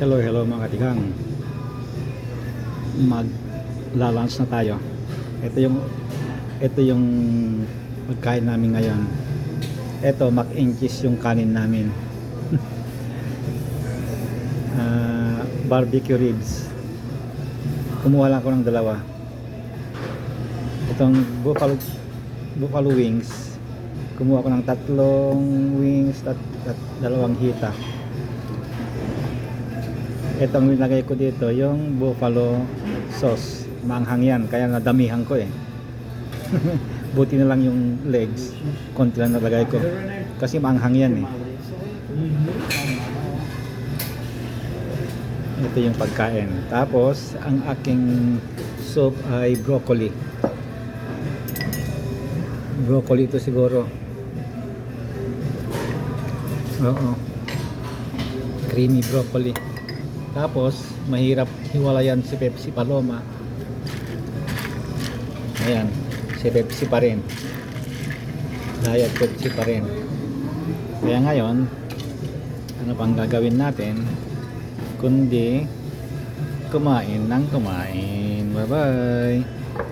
Hello, hello mga katigang. Mag lunch na tayo. Ito yung ito yung pagkain namin ngayon. Ito mac yung kanin namin. Ah, barbecue ribs. Kumuha lang ako ng dalawa. Itong buffalo buffalo wings. Kumuha ko ng tatlong wings at, at dalawang hita. Itong nilagay ko dito, yung buffalo sauce. Maanghang yan, kaya nadamihan ko eh. Buti na lang yung legs, konti lang nalagay ko. Kasi maanghang yan eh. Ito yung pagkain. Tapos, ang aking soup ay broccoli. Broccoli ito siguro. Oo. Creamy broccoli. Tapos, mahirap hiwalayan si Pepsi Paloma. Ayan, si Pepsi pa rin. Diet Pepsi pa rin. Kaya ngayon, ano pang gagawin natin? Kundi kumain ng kumain. Bye-bye!